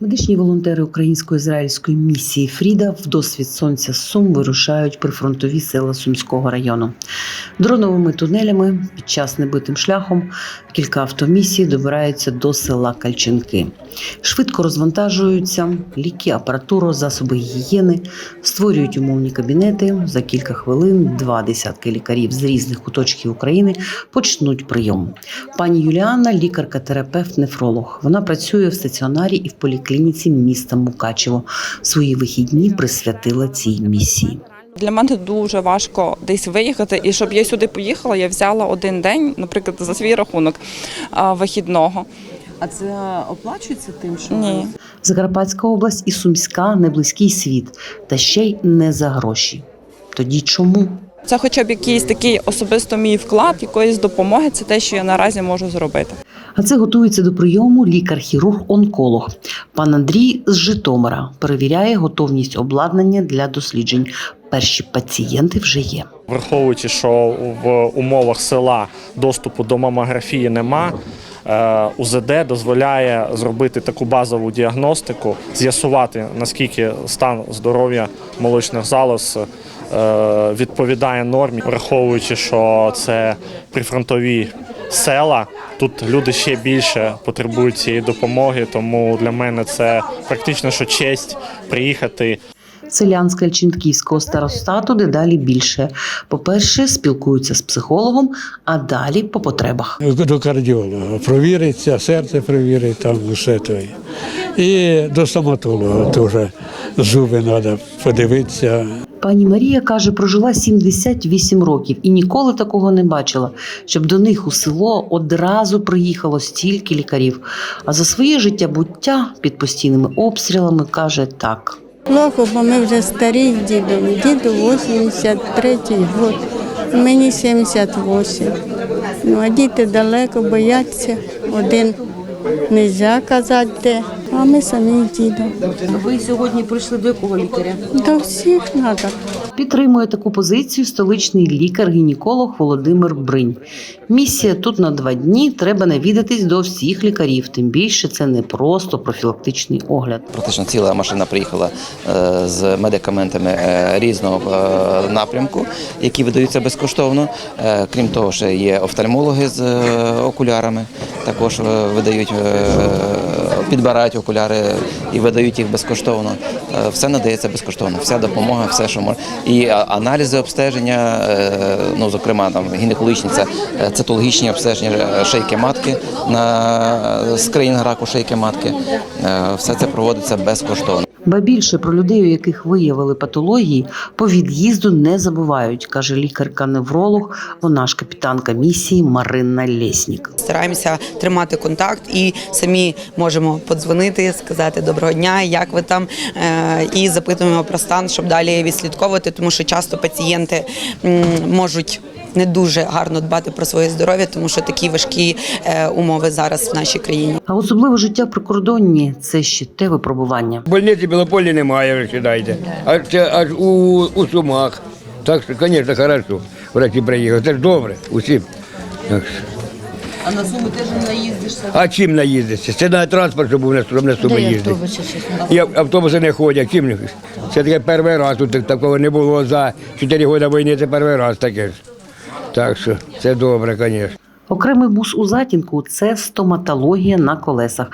Медичні волонтери українсько-ізраїльської місії Фріда в досвід сонця Сум вирушають прифронтові села Сумського району. Дроновими тунелями під час небитим шляхом кілька автомісій добираються до села Кальчинки. Швидко розвантажуються ліки, апаратуру, засоби гігієни, створюють умовні кабінети. За кілька хвилин два десятки лікарів з різних куточків України почнуть прийом. Пані Юліанна лікарка-терапевт, нефролог. Вона працює в стаціонарі і в поліклініці міста Мукачево. Свої вихідні присвятила цій місії. Для мене дуже важко десь виїхати, і щоб я сюди поїхала, я взяла один день, наприклад, за свій рахунок вихідного. А це оплачується тим, що Ні. Закарпатська область і Сумська не близький світ, та ще й не за гроші. Тоді чому? Це хоча б якийсь такий особисто мій вклад, якоїсь допомоги, це те, що я наразі можу зробити. А це готується до прийому лікар-хірург-онколог. Пан Андрій з Житомира перевіряє готовність обладнання для досліджень. Перші пацієнти вже є. Враховуючи, що в умовах села доступу до мамографії нема. е, УЗД дозволяє зробити таку базову діагностику, з'ясувати наскільки стан здоров'я молочних залоз е, відповідає нормі, враховуючи, що це прифронтові села. Тут люди ще більше потребують цієї допомоги, тому для мене це практично що честь приїхати Селян з Кальчинківського старостату дедалі більше. По-перше, спілкуються з психологом, а далі по потребах. до кардіолога. Провіриться, серце провірить, там усе то. І до стоматолога теж зуби треба подивитися. Пані Марія каже, прожила 78 років і ніколи такого не бачила, щоб до них у село одразу приїхало стільки лікарів. А за своє життя буття під постійними обстрілами каже так. Плохо, бо ми вже старі з дідом. Діду 83-й год, мені 78. Ну, а діти далеко бояться. Один не можна казати де, а ми самі дідом. ви сьогодні прийшли до якого лікаря? До всіх треба. Підтримує таку позицію столичний лікар-гінеколог Володимир Бринь. Місія тут на два дні. Треба навідатись до всіх лікарів. Тим більше це не просто профілактичний огляд. Практично ціла машина приїхала е, з медикаментами е, різного е, напрямку, які видаються безкоштовно. Крім того, ще є офтальмологи з окулярами, також видають, підбирають окуляри і видають їх безкоштовно. Е, Все надається безкоштовно, вся допомога, все, що може. І аналізи обстеження, е, ну зокрема там гінекологічні, це е, цитологічні обстеження шейки матки на е, скринінг раку шейки матки. Е, Все це проводиться безкоштовно. Ба більше про людей, у яких виявили патології, по від'їзду не забувають, каже лікарка-невролог, вона ж капітанка місії Марина Лєснік. Стараємося тримати контакт і самі можемо подзвонити, сказати доброго дня, як ви там, е, і запитуємо про стан, щоб далі відслідковувати, тому що часто пацієнти можуть. Не дуже гарно дбати про своє здоров'я, тому що такі важкі е, умови зараз в нашій країні. А особливо життя прикордонні це ще те випробування. Больниці Білополі немає, ви вважаєте. А це аж у, у Сумах. Так що, звісно, хорошо. Врачі приїхали. Це ж добре. Усім. Так. А на суми теж не наїздишся. А чим наїздиться? Це на транспорт, щоб на, щоб на суми їздити. І автобуси не ходять. Чим? Це таке перший раз. Тут такого не було за 4 роки війни, це перший раз таке. ж. Так що це добре, звісно. Окремий бус у затінку це стоматологія на колесах.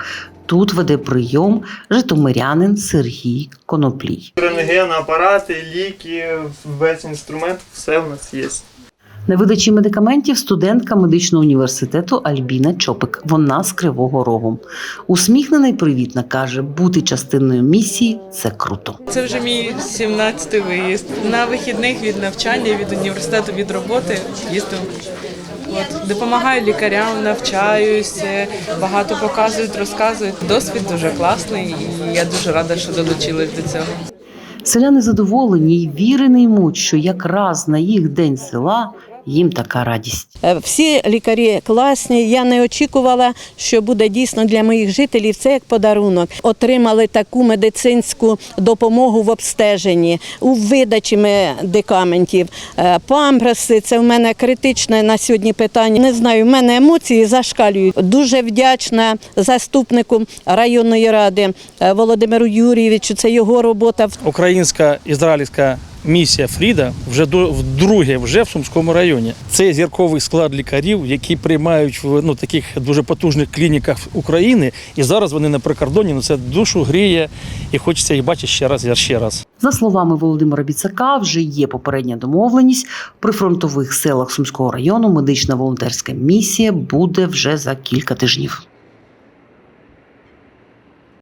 Тут веде прийом житомирянин Сергій Коноплій. Рентген, апарати, ліки, весь інструмент, все в нас є. На видачі медикаментів студентка медичного університету Альбіна Чопик. Вона з Кривого Рогу. Усміхнена й привітна каже, бути частиною місії це круто. Це вже мій 17-й виїзд. На вихідних від навчання, від університету, від роботи їздив. От, допомагаю лікарям, навчаюся, багато показують, розказують. Досвід дуже класний, і я дуже рада, що долучилась до цього. Селяни задоволені й віри не ймуть, що якраз на їх день села їм така радість. Е, Всі лікарі класні. Я не очікувала, що буде дійсно для моїх жителів це як подарунок. Отримали таку медицинську допомогу в обстеженні, у видачі медикаментів. Е, Памперси це в мене критичне на сьогодні питання. Не знаю, в мене емоції зашкалюють. Дуже вдячна заступнику районної ради е, Володимиру Юрійовичу. Це його робота. Українська ізраїльська місія Фріда вже до вдруге вже в Сумському районі. Це зірковий склад лікарів, які приймають в ну таких дуже потужних клініках України. І зараз вони на прикордоні. Ну це душу гріє, і хочеться їх бачити ще раз і ще раз. За словами Володимира Біцака, вже є попередня домовленість. При фронтових селах Сумського району медична волонтерська місія буде вже за кілька тижнів.